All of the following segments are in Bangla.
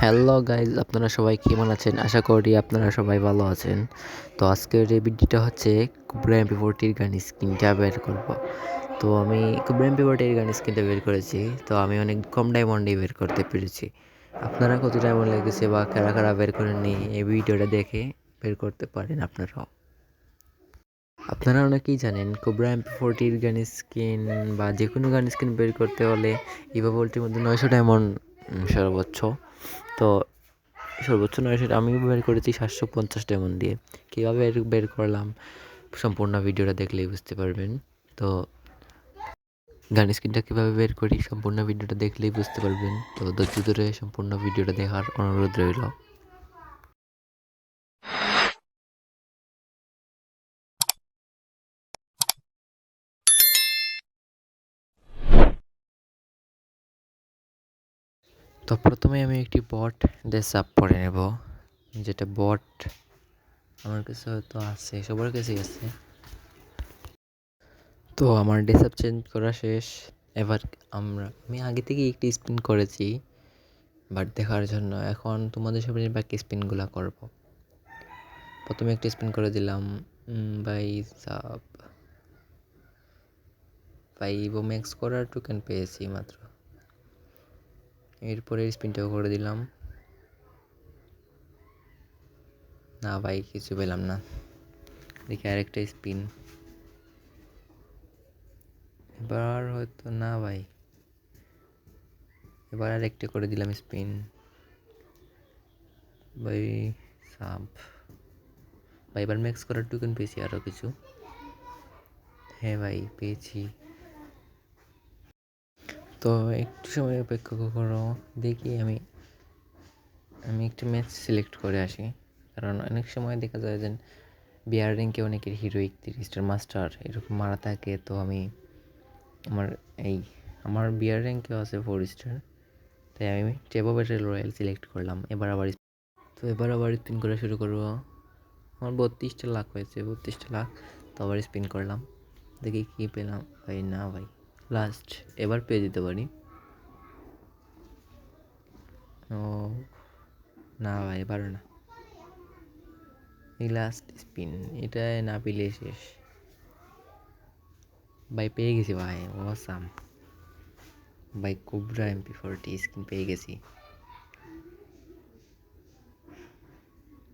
হ্যালো গাইজ আপনারা সবাই কেমন আছেন? আশা করি আপনারা সবাই ভালো আছেন। তো আজকের এই ভিডিওটা হচ্ছে কুবরা এমপি ফোরটির গান স্ক্রিনটা বের করব। তো আমি কুবরা এমপি ফোরটির গান স্ক্রিনটা বের করেছি। তো আমি অনেক কম ডায়মন্ডে বের করতে পেরেছি। আপনারা কত ডায়মন্ড লেগেছে বা কারা কারা বের করেননি, এই ভিডিওটা দেখে বের করতে পারেন আপনারাও। আপনারা অনেকেই জানেন কোবরা এমপি ফোরটির গান স্কিন বা যে কোনো গান স্কিন বের করতে হলে ইভা ভোল্টের মধ্যে নয়শো ডায়মন্ড সর্বোচ্চ। তো সর্বোচ্চ নয় সেটা আমি বের করেছি সাতশো পঞ্চাশ ডেমন দিয়ে। কীভাবে বের করলাম সম্পূর্ণ ভিডিওটা দেখলেই বুঝতে পারবেন। তো গান স্ক্রিনটা কীভাবে বের করি সম্পূর্ণ ভিডিওটা দেখলেই বুঝতে পারবেন। তো ধৈর্য ধরে সম্পূর্ণ ভিডিওটা দেখার অনুরোধ রইল। তো প্রথমে আমি একটি বট ড্রেস আপ করে নেব, যেটা বট আমার কাছে হয়তো আছে, সবার কাছেই আছে। তো আমার ড্রেস চেঞ্জ করা শেষ। এবার আমরা, আমি আগে থেকে একটি স্পিন করেছি বাট দেখার জন্য এখন তোমাদের সামনে বাকি স্পিনগুলো করব। প্রথমে একটি স্পিন করে দিলাম বাই সাব বাই ম্যাক্স করার টোকেন পেয়েছি মাত্র। এরপরে স্পিনটাও করে দিলাম। না ভাই, কিছু পেলাম না। দেখি আরেকটা স্পিন। এবার হয়তো না ভাই। এবার আরেকটা করে দিলাম স্পিন। ভাই সাপ ভাই, এবার ম্যাক্স করার টুকেন পেয়েছি আরও কিছু। হ্যাঁ ভাই, পেয়েছি। তো একটু সময় অপেক্ষা করো, দেখি আমি আমি একটু ম্যাচ সিলেক্ট করে আসি। কারণ অনেক সময় দেখা যায় যে বিয়ার র্যাঙ্কে অনেকের হিরোইক তিরিশটার মাস্টার এরকম মারা থাকে, তো আমি আমার এই, আমার বিয়ার র্যাঙ্কেও আছে ফোর স্টার তাই আমি টেবো ব্যাটেল রয়্যাল সিলেক্ট করলাম। এবার আবার তো এবার আবার স্পিন করা শুরু করব। আমার বত্রিশটা লাখ হয়েছে, বত্রিশটা লাখ, তো আবার স্পিন করলাম। দেখি কী পেলাম, ভাই না ভাই। লাস্ট এবার পেয়ে যেতে পারি। ও, না ভাই এবার না। এই লাস্ট স্পিন এটা না পেলে শেষ। ভাই, পেয়ে গেছি ভাই ওসাম ভাই কোবরা এমপি ফোরটি স্কিন পেয়ে গেছি।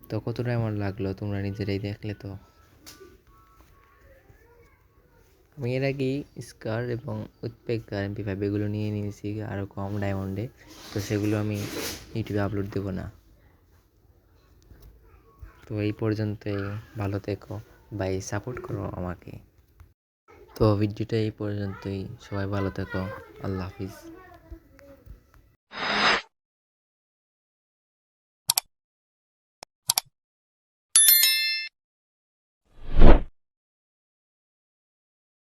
তো কতটা আমার লাগল তোমরা নিজেরাই দেখলে তো? আমি এর আগেই স্কার এবং উৎপেক এমপি ফাইভ এগুলো নিয়ে নিয়েছি আরও কম ডায়মন্ডে তো সেগুলো আমি ইউটিউবে আপলোড দেবো না। তো এই পর্যন্তই, ভালো থেকো বাই সাপোর্ট করো আমাকে। তো ভিডিওটা এই পর্যন্তই, সবাই ভালো থেকো, আল্লাহ হাফিজ।